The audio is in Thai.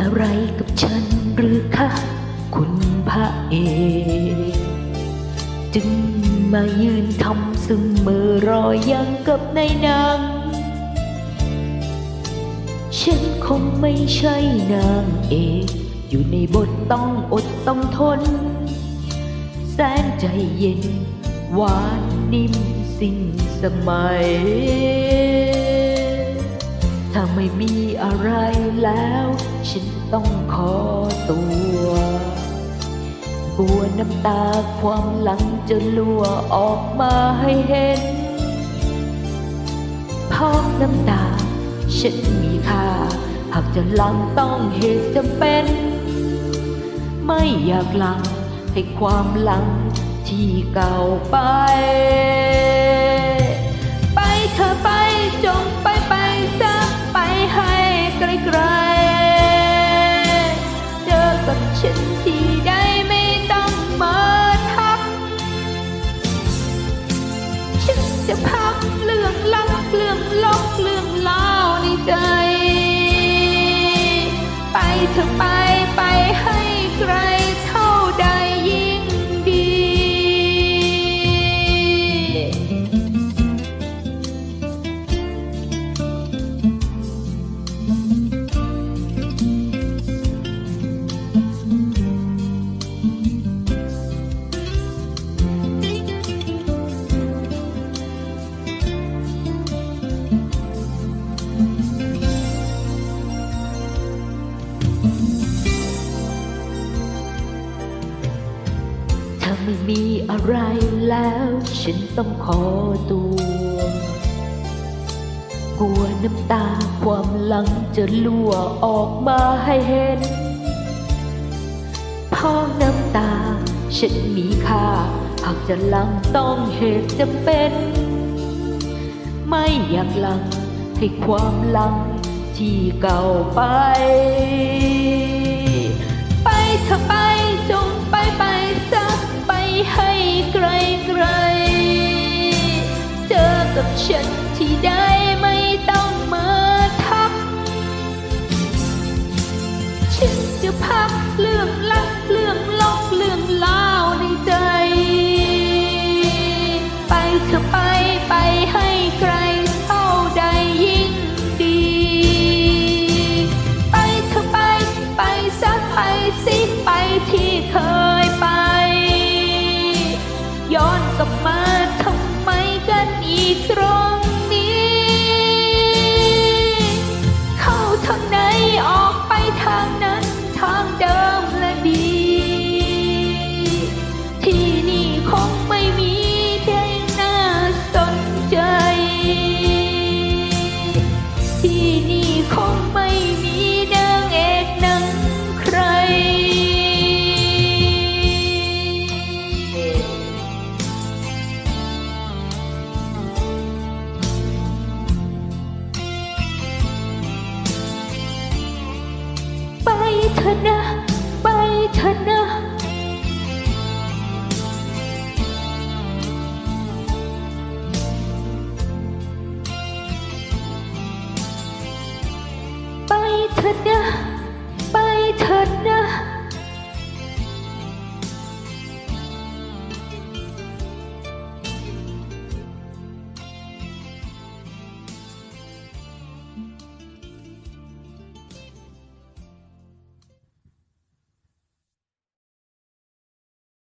อะไรกับฉันหรือคะคุณพระเอกจึงมายืนทำซึ่งมือรอยยังกับในนังฉันคงไม่ใช่นางเอกอยู่ในบทต้องอดต้องทน แสนใจเย็นหวานนิ่มสิ้นสมัย ถ้าไม่มีอะไรแล้ว ฉันต้องขอตัวกลัวน้ำตาความหลังจะลั่วออกมาให้เห็นพราะน้ำตา ฉันมีค่า หากจะลังต้องเหตุจำเป็น ไม่อยากลังให้ความหลังที่เก่าไป กับ มีอะไรแล้วฉันต้องขอตัว กลัวน้ำตาความหลังจะลั่วออกมาให้เห็นเพราะน้ำตาฉันมีค่า หากจะหลังต้องเหตุจำเป็น ไม่อยากหลังให้ความหลังที่เก่าไป ธอนะไปเถอะนะ ไปเถอะนะ